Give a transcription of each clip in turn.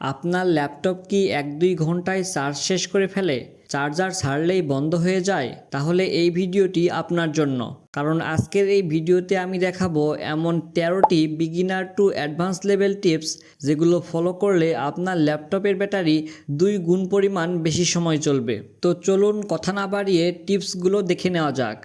আপনার ল্যাপটপ কি এক দুই ঘন্টায় চার্জ শেষ করে ফেলে? চার্জার ছাড়লেই বন্ধ হয়ে যায়? তাহলে এই ভিডিওটি আপনার জন্য। কারণ আজকের এই ভিডিওতে আমি দেখাবো এমন তেরোটি beginner to advance level tips যেগুলো ফলো করলে আপনার ল্যাপটপের ব্যাটারি দুই গুণ পরিমাণ বেশি সময় চলবে। তো চলুন কথা না বাড়িয়ে টিপসগুলো দেখে নেওয়া যাক।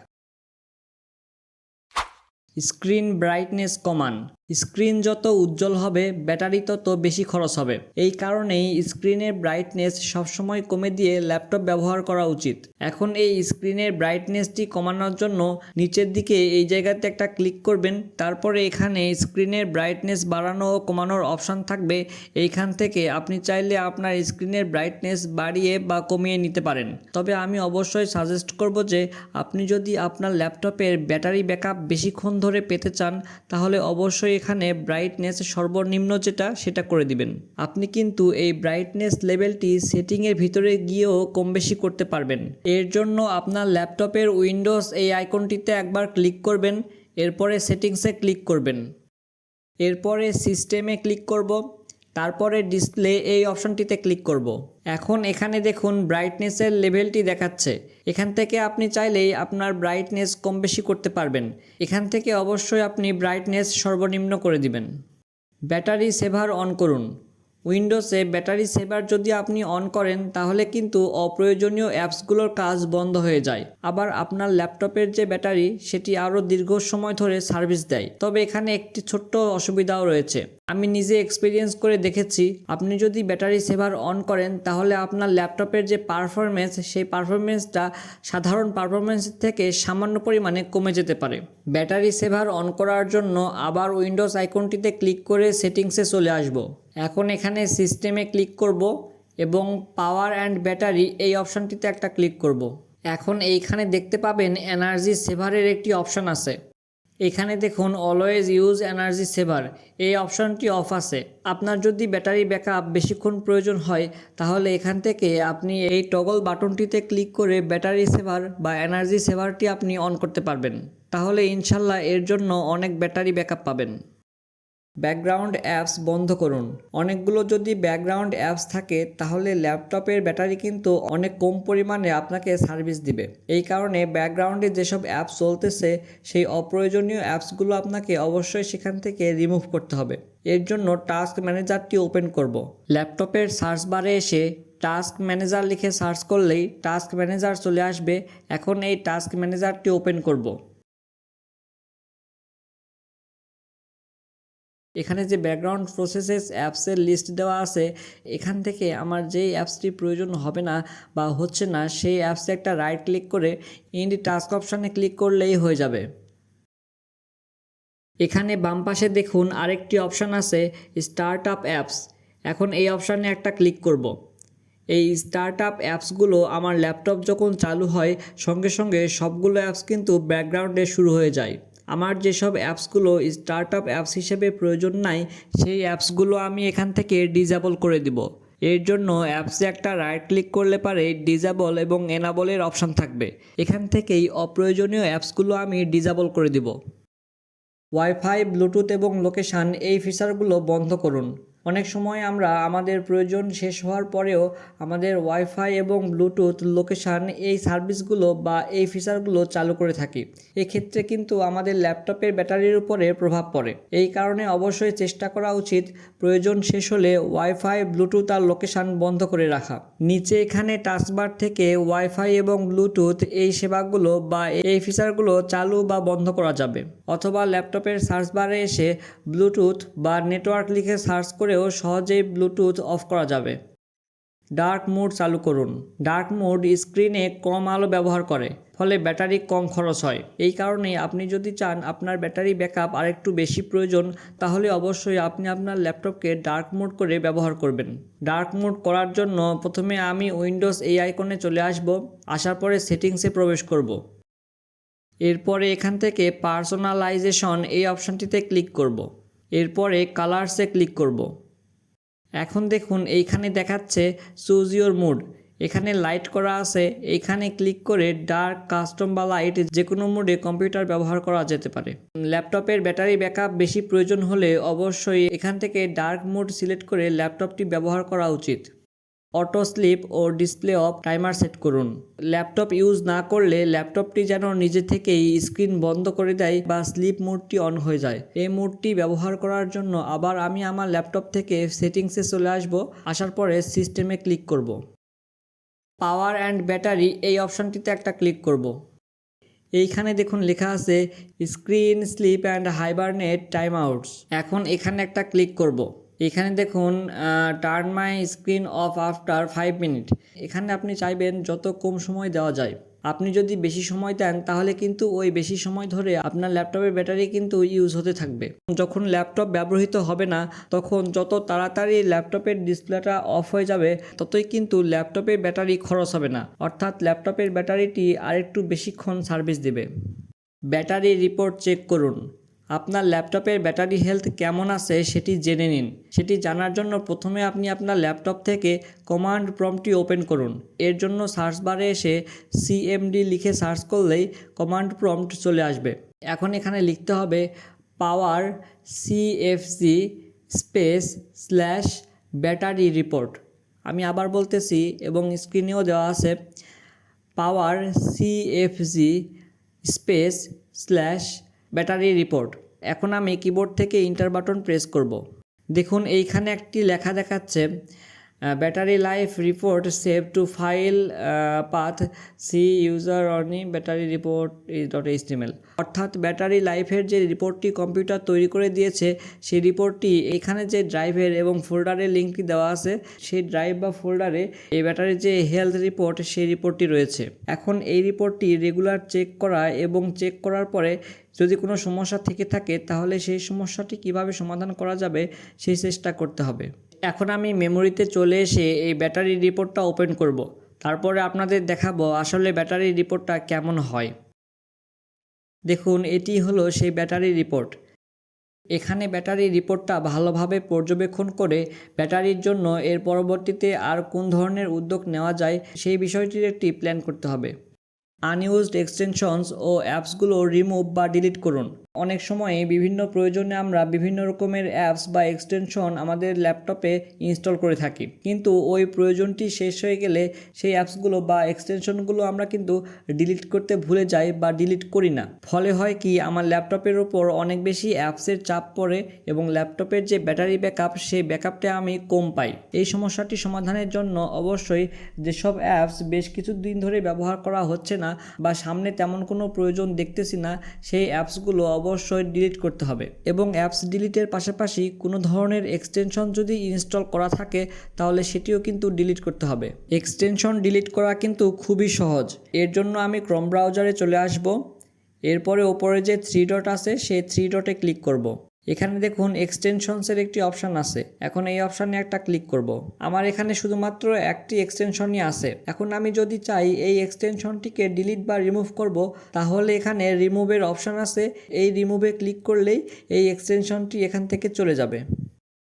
স্ক্রিন ব্রাইটনেস কমান। স্ক্রিন যত উজ্জ্বল হবে, ব্যাটারি তত বেশি খরচ হবে। এই কারণেই স্ক্রিনের ব্রাইটনেস সবসময় কমে দিয়ে ল্যাপটপ ব্যবহার করা উচিত। এখন এই স্ক্রিনের ব্রাইটনেসটি কমানোর জন্য নিচের দিকে এই জায়গাতে একটা ক্লিক করবেন, তারপরে এখানে স্ক্রিনের ব্রাইটনেস বাড়ানো ও কমানোর অপশান থাকবে। এইখান থেকে আপনি চাইলে আপনার স্ক্রিনের ব্রাইটনেস বাড়িয়ে বা কমিয়ে নিতে পারেন। তবে আমি অবশ্যই সাজেস্ট করব যে, আপনি যদি আপনার ল্যাপটপের ব্যাটারি ব্যাকআপ বেশিক্ষণ ধরে পেতে চান, তাহলে অবশ্যই এখানে ব্রাইটনেস সর্বনিম্ন যেটা, সেটা করে দিবেন। আপনি কিন্তু এই ব্রাইটনেস লেভেলটি সেটিংয়ের ভিতরে গিয়েও কম বেশি করতে পারবেন। এর জন্য আপনার ল্যাপটপের উইন্ডোজ এই আইকনটিতে একবার ক্লিক করবেন, এরপরে সেটিংসে ক্লিক করবেন। এরপরে সিস্টেমে ক্লিক করব, তারপরে ডিসপ্লে এই অপশনটিতে ক্লিক করব। এখন এখানে দেখুন ব্রাইটনেসের লেভেলটি দেখাচ্ছে। এখান থেকে আপনি চাইলেই আপনার ব্রাইটনেস কম বেশি করতে পারবেন। এখান থেকে অবশ্যই আপনি ব্রাইটনেস সর্বনিম্ন করে দিবেন। ব্যাটারি সেভার অন করুন। উইন্ডোজে ব্যাটারি সেভার যদি আপনি অন করেন, তাহলে কিন্তু অপ্রয়োজনীয় অ্যাপসগুলোর কাজ বন্ধ হয়ে যায়। আবার আপনার ল্যাপটপের যে ব্যাটারি, সেটি আরও দীর্ঘ সময় ধরে সার্ভিস দেয়। তবে এখানে একটি ছোট্ট অসুবিধাও রয়েছে। আমি নিজে এক্সপিরিয়েন্স করে দেখেছি। আপনি যদি ব্যাটারি সেভার অন করেন, তাহলে আপনার ল্যাপটপের যে পারফরমেন্স সেই পারফরমেন্সটা সাধারণ পারফরমেন্স থেকে সামান্য পরিমাণে কমে যেতে পারে। ব্যাটারি সেভার অন করার জন্য আবার উইন্ডোজ আইকনটিতে ক্লিক করে সেটিংসে চলে আসব। এখন এখানে সিস্টেমে ক্লিক করব এবং পাওয়ার অ্যান্ড ব্যাটারি এই অপশানটিতে একটা ক্লিক করব। এখন এইখানে দেখতে পাবেন এনার্জি সেভারের একটি অপশান আছে। এখানে দেখুন অলওয়েজ ইউজ এনার্জি সেভার এই অপশনটি অফ আছে। আপনার যদি ব্যাটারি ব্যাকআপ বেশিক্ষণ প্রয়োজন হয়, তাহলে এখান থেকে আপনি এই টগল বাটনটিতে ক্লিক করে ব্যাটারি সেভার বা এনার্জি সেভারটি আপনি অন করতে পারবেন। তাহলে ইনশাল্লাহ এর জন্য অনেক ব্যাটারি ব্যাকআপ পাবেন। ব্যাকগ্রাউন্ড অ্যাপস বন্ধ করুন। অনেকগুলো যদি ব্যাকগ্রাউন্ড অ্যাপস থাকে, তাহলে ল্যাপটপের ব্যাটারি কিন্তু অনেক কম পরিমাণে আপনাকে সার্ভিস দিবে। এই কারণে ব্যাকগ্রাউন্ডে যেসব অ্যাপস চলতেছে, সেই অপ্রয়োজনীয় অ্যাপসগুলো আপনাকে অবশ্যই সেখান থেকে রিমুভ করতে হবে। এর জন্য টাস্ক ম্যানেজারটি ওপেন করব। ল্যাপটপের সার্চ বারে এসে টাস্ক ম্যানেজার লিখে সার্চ করলেই টাস্ক ম্যানেজার চলে আসবে। এখন এই টাস্ক ম্যানেজারটি ওপেন করব। এখানে যে ব্যাকগ্রাউন্ড প্রসেসেস অ্যাপসের লিস্ট দেওয়া আছে, এখান থেকে আমার যেই অ্যাপসটি প্রয়োজন হবে না বা হচ্ছে না, সেই অ্যাপসে একটা রাইট ক্লিক করে ইন্ডি টাস্ক অপশানে ক্লিক করলেই হয়ে যাবে। এখানে বাম পাশে দেখুন আরেকটি অপশান আছে স্টার্ট আপ অ্যাপস এখন এই অপশানে একটা ক্লিক করব। এই স্টার্ট আপ অ্যাপসগুলো আমার ল্যাপটপ যখন চালু হয়, সঙ্গে সঙ্গে সবগুলো অ্যাপস কিন্তু ব্যাকগ্রাউন্ডে শুরু হয়ে যায়। আমার যেসব অ্যাপসগুলো স্টার্ট আপ অ্যাপস হিসেবে প্রয়োজন নাই, সেই অ্যাপসগুলো আমি এখান থেকে ডিজেবল করে দিব। এর জন্য অ্যাপসে একটা রাইট ক্লিক করলে পারে ডিজেবল এবং এনাবলের অপশান থাকবে। এখান থেকেই অপ্রয়োজনীয় অ্যাপসগুলো আমি ডিজেবল করে দিব। ওয়াইফাই ব্লুটুথ এবং লোকেশান এই ফিচারগুলো বন্ধ করুন। অনেক সময় আমরা আমাদের প্রয়োজন শেষ হওয়ার পরেও আমাদের ওয়াইফাই এবং ব্লুটুথ লোকেশান এই সার্ভিসগুলো বা এই ফিচারগুলো চালু করে থাকি। এক্ষেত্রে কিন্তু আমাদের ল্যাপটপের ব্যাটারির উপরে প্রভাব পড়ে। এই কারণে অবশ্যই চেষ্টা করা উচিত প্রয়োজন শেষ হলে ওয়াইফাই ব্লুটুথ আর লোকেশান বন্ধ করে রাখা। নিচে এখানে টাচবার থেকে ওয়াইফাই এবং ব্লুটুথ এই সেবাগুলো বা এই ফিচারগুলো চালু বা বন্ধ করা যাবে। অথবা ল্যাপটপের সার্চ বারে এসে ব্লুটুথ বা নেটওয়ার্ক লিখে সার্চ করেও সহজেই ব্লুটুথ অফ করা যাবে। ডার্ক মোড চালু করুন। ডার্ক মোড স্ক্রিনে কম আলো ব্যবহার করে, ফলে ব্যাটারি কম খরচ হয়। এই কারণে আপনি যদি চান আপনার ব্যাটারি ব্যাকআপ আরেকটু বেশি প্রয়োজন, তাহলে অবশ্যই আপনি আপনার ল্যাপটপকে ডার্ক মোড করে ব্যবহার করবেন। ডার্ক মোড করার জন্য প্রথমে আমি উইন্ডোজ এই আইকনে চলে আসব, আসার পরে সেটিংসে প্রবেশ করব। এরপরে এখান থেকে পার্সোনালাইজেশন এই অপশানটিতে ক্লিক করব। এরপরে কালার্সে ক্লিক করব। এখন দেখুন, এইখানে দেখাচ্ছে চুজ ইউর মুড এখানে লাইট করা আছে এখানে ক্লিক করে ডার্ক কাস্টম বা লাইট যে কোনো মোডে কম্পিউটার ব্যবহার করা যেতে পারে। ল্যাপটপের ব্যাটারি ব্যাকআপ বেশি প্রয়োজন হলে অবশ্যই এখান থেকে ডার্ক মোড সিলেক্ট করে ল্যাপটপটি ব্যবহার করা উচিত। অটো স্লিপ ও ডিসপ্লে অফ টাইমার সেট করুন। ল্যাপটপ ইউজ না করলে ল্যাপটপটি যেন নিজে থেকেই স্ক্রিন বন্ধ করে দেয় বা স্লিপ মোডটি অন হয়ে যায়। এই মোডটি ব্যবহার করার জন্য আবার আমি আমার ল্যাপটপ থেকে সেটিংসে চলে আসব। আসার পরে সিস্টেমে ক্লিক করব। পাওয়ার অ্যান্ড ব্যাটারি এই অপশানটিতে একটা ক্লিক করব। এইখানে দেখুন লেখা আছে, screen, sleep and hibernate time outs এখন এখানে একটা ক্লিক করব। এখানে দেখুন turn my screen off after five minute এখানে আপনি চাইবেন যত কম সময় দেওয়া যায়। আপনি যদি বেশি সময় দেন, তাহলে কিন্তু ওই বেশি সময় ধরে আপনার ল্যাপটপের ব্যাটারি কিন্তু ইউজ হতে থাকবে। যখন ল্যাপটপ ব্যবহৃত হবে না, তখন যত তাড়াতাড়ি ল্যাপটপের ডিসপ্লেটা অফ হয়ে যাবে, ততই কিন্তু ল্যাপটপের ব্যাটারি খরচ হবে না। অর্থাৎ ল্যাপটপের ব্যাটারিটি আরেকটু বেশিক্ষণ সার্ভিস দেবে। ব্যাটারি রিপোর্ট চেক করুন। আপনার ল্যাপটপের ব্যাটারি হেলথ কেমন আছে সেটি জেনে নিন। সেটি জানার জন্য প্রথমে আপনি আপনার ল্যাপটপ থেকে কমান্ড প্রম্পটি ওপেন করুন। এর জন্য সার্চ বারে এসে সিএমডি লিখে সার্চ করলেই কমান্ড প্রম্পট চলে আসবে। এখন এখানে লিখতে হবে power CFG space slash battery report. আমি আবার বলতেছি এবং স্ক্রিনেও দেওয়া আছে power CFG space slash battery report. এখন আমি কিবোর্ড থেকে ইন্টার বাটন প্রেস করব। দেখুন, এইখানে একটি লেখা দেখাচ্ছে battery life report save to file path C user Oni battery report dot HTML অর্থাৎ ব্যাটারি লাইফের যে রিপোর্টটি কম্পিউটার তৈরি করে দিয়েছে, সেই রিপোর্টটি এখানে যে ড্রাইভের এবং ফোল্ডারের লিঙ্কটি দেওয়া আছে, সেই ড্রাইভ বা ফোল্ডারে এই ব্যাটারির যে হেলথ রিপোর্ট সেই রিপোর্টটি রয়েছে। এখন এই রিপোর্টটি রেগুলার চেক করা এবং চেক করার পরে যদি কোনো সমস্যা থেকে থাকে, তাহলে সেই সমস্যাটি কীভাবে সমাধান করা যাবে, সেই চেষ্টা করতে হবে। এখন আমি মেমোরিতে চলে এসে এই ব্যাটারি রিপোর্টটা ওপেন করব। তারপরে আপনাদের দেখাবো আসলে ব্যাটারি রিপোর্টটা কেমন হয়। দেখুন, এটি হলো সেই ব্যাটারি রিপোর্ট এখানে ব্যাটারি রিপোর্টটা ভালোভাবে পর্যবেক্ষণ করে ব্যাটারির জন্য এর পরবর্তীতে আর কোন ধরনের উদ্যোগ নেওয়া যায় সেই বিষয়টির একটি প্ল্যান করতে হবে। আনইউজড এক্সটেনশনস ও অ্যাপসগুলো রিমুভ বা ডিলিট করুন। অনেক সময় বিভিন্ন প্রয়োজনে আমরা বিভিন্ন রকমের অ্যাপস বা এক্সটেনশন আমাদের ল্যাপটপে ইনস্টল করে থাকি। কিন্তু ওই প্রয়োজনটি শেষ হয়ে গেলে সেই অ্যাপসগুলো বা এক্সটেনশনগুলো আমরা কিন্তু ডিলিট করতে ভুলে যাই বা ডিলিট করি না। ফলে হয় কি, আমার ল্যাপটপের ওপর অনেক বেশি অ্যাপসের চাপ পড়ে এবং ল্যাপটপের যে ব্যাটারি ব্যাকআপ সেই ব্যাকআপটা আমি কম পাই। এই সমস্যাটি সমাধানের জন্য অবশ্যই যেসব অ্যাপস বেশ কিছু দিন ধরে ব্যবহার করা হচ্ছে না বা সামনে তেমন কোনো প্রয়োজন দেখতেছি না, সেই অ্যাপসগুলো অবশ্যই ডিলিট করতে হবে এবং অ্যাপস ডিলিটের পাশাপাশি কোনো ধরনের এক্সটেনশন যদি ইনস্টল করা থাকে, তাহলে সেটিও কিন্তু ডিলিট করতে হবে। এক্সটেনশন ডিলিট করা কিন্তু খুবই সহজ। এর জন্য আমি ক্রম ব্রাউজারে চলে আসব। এরপরে ওপরে যে থ্রি ডট আছে, সেই থ্রি ডটে ক্লিক করব। এখানে দেখুন এক্সটেনশনসের একটি অপশান আছে। এখন এই অপশানে একটা ক্লিক করব। আমার এখানে শুধুমাত্র একটি এক্সটেনশনই আছে। এখন আমি যদি চাই এই এক্সটেনশনটিকে ডিলিট বা রিমুভ করব, তাহলে এখানে রিমুভের অপশান আছে। এই রিমুভে ক্লিক করলেই এই এক্সটেনশনটি এখান থেকে চলে যাবে।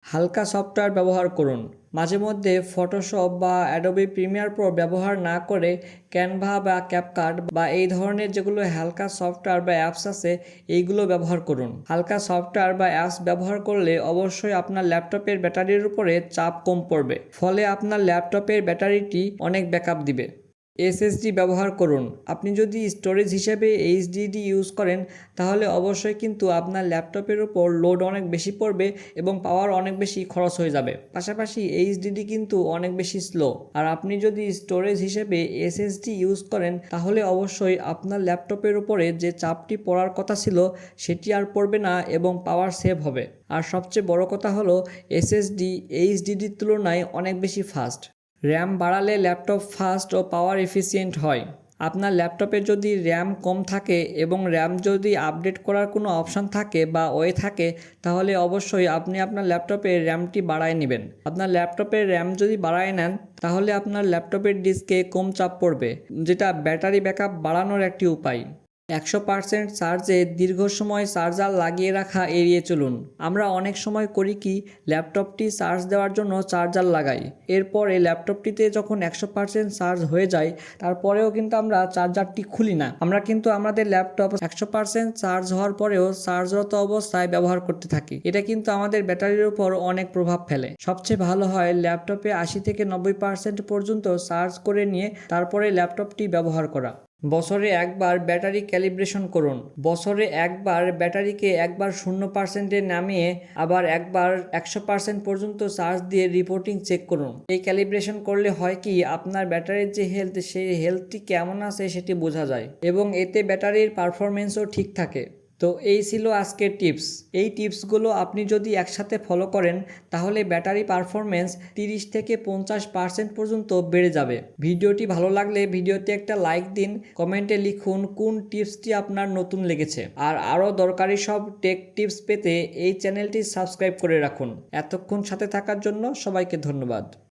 হালকা সফটওয়্যার ব্যবহার করুন। মাঝে মধ্যে ফটোশপ বা অ্যাডোবি প্রিমিয়ার প্রো ব্যবহার না করে ক্যানভা বা ক্যাপকার্ট বা এই ধরনের যেগুলো হালকা সফটওয়্যার বা অ্যাপস আছে, এইগুলো ব্যবহার করুন। হালকা সফটওয়্যার বা অ্যাপস ব্যবহার করলে অবশ্যই আপনার ল্যাপটপের ব্যাটারির উপরে চাপ কম পড়বে। ফলে আপনার ল্যাপটপের ব্যাটারিটি অনেক ব্যাকআপ দিবে। এসএসডি ব্যবহার করুন। আপনি যদি স্টোরেজ হিসেবে এইচডিডি ইউজ করেন, তাহলে অবশ্যই কিন্তু আপনার ল্যাপটপের ওপর লোড অনেক বেশি পড়বে এবং পাওয়ার অনেক বেশি খরচ হয়ে যাবে। পাশাপাশি এইচডিডি কিন্তু অনেক বেশি স্লো আর আপনি যদি স্টোরেজ হিসেবে এসএসডি ইউজ করেন, তাহলে অবশ্যই আপনার ল্যাপটপের উপরে যে চাপটি পড়ার কথা ছিল, সেটি আর পড়বে না এবং পাওয়ার সেভ হবে। আর সবচেয়ে বড় কথা হলো, এসএসডি এইচডিডির তুলনায় অনেক বেশি ফাস্ট র্যাম বাড়ালে ল্যাপটপ ফাস্ট ও পাওয়ার এফিসিয়েন্ট হয়। আপনার ল্যাপটপে যদি র্যাম কম থাকে এবং র্যাম যদি আপডেট করার কোনো অপশান থাকে বা ওয়ে থাকে, তাহলে অবশ্যই আপনি আপনার ল্যাপটপে র্যামটি বাড়ায় নেবেন। আপনার ল্যাপটপের র্যাম যদি বাড়ায় নেন, তাহলে আপনার ল্যাপটপের ডিস্কে কম চাপ পড়বে, যেটা ব্যাটারি ব্যাকআপ বাড়ানোর একটি উপায়। একশো পার্সেন্ট চার্জে দীর্ঘ সময় চার্জার লাগিয়ে রাখা এড়িয়ে চলুন। আমরা অনেক সময় করি কি, ল্যাপটপটি চার্জ দেওয়ার জন্য চার্জার লাগাই। এরপরে ল্যাপটপটিতে যখন একশো পার্সেন্ট চার্জ হয়ে যায়, তারপরেও কিন্তু আমরা চার্জারটি খুলি না। আমরা কিন্তু আমাদের ল্যাপটপ একশো পার্সেন্ট চার্জ হওয়ার পরেও চার্জরত অবস্থায় ব্যবহার করতে থাকি। এটা কিন্তু আমাদের ব্যাটারির উপর অনেক প্রভাব ফেলে। সবচেয়ে ভালো হয় ল্যাপটপে আশি থেকে নব্বই পার্সেন্ট পর্যন্ত চার্জ করে নিয়ে তারপরে ল্যাপটপটি ব্যবহার করা। বছরে একবার ব্যাটারি ক্যালিব্রেশন করুন। বছরে একবার ব্যাটারিকে একবার শূন্য পার্সেন্টে নামিয়ে আবার একবার একশো পার্সেন্ট পর্যন্ত চার্জ দিয়ে রিপোর্টিং চেক করুন। এই ক্যালিব্রেশন করলে হয় কি, আপনার ব্যাটারির যে হেলথ সেই হেলথটি কেমন আছে সেটি বোঝা যায় এবং এতে ব্যাটারির পারফরমেন্সও ঠিক থাকে। তো এই ছিল আজকের টিপস। এই টিপসগুলো আপনি যদি একসাথে ফলো করেন, তাহলে ব্যাটারি পারফরমেন্স তিরিশ থেকে পঞ্চাশ পার্সেন্ট পর্যন্ত বেড়ে যাবে। ভিডিওটি ভালো লাগলে ভিডিওতে একটা লাইক দিন কমেন্টে লিখুন কোন টিপসটি আপনার নতুন লেগেছে। আর আরও দরকারি সব টেক টিপস পেতে এই চ্যানেলটি সাবস্ক্রাইব করে রাখুন। এতক্ষণ সাথে থাকার জন্য সবাইকে ধন্যবাদ।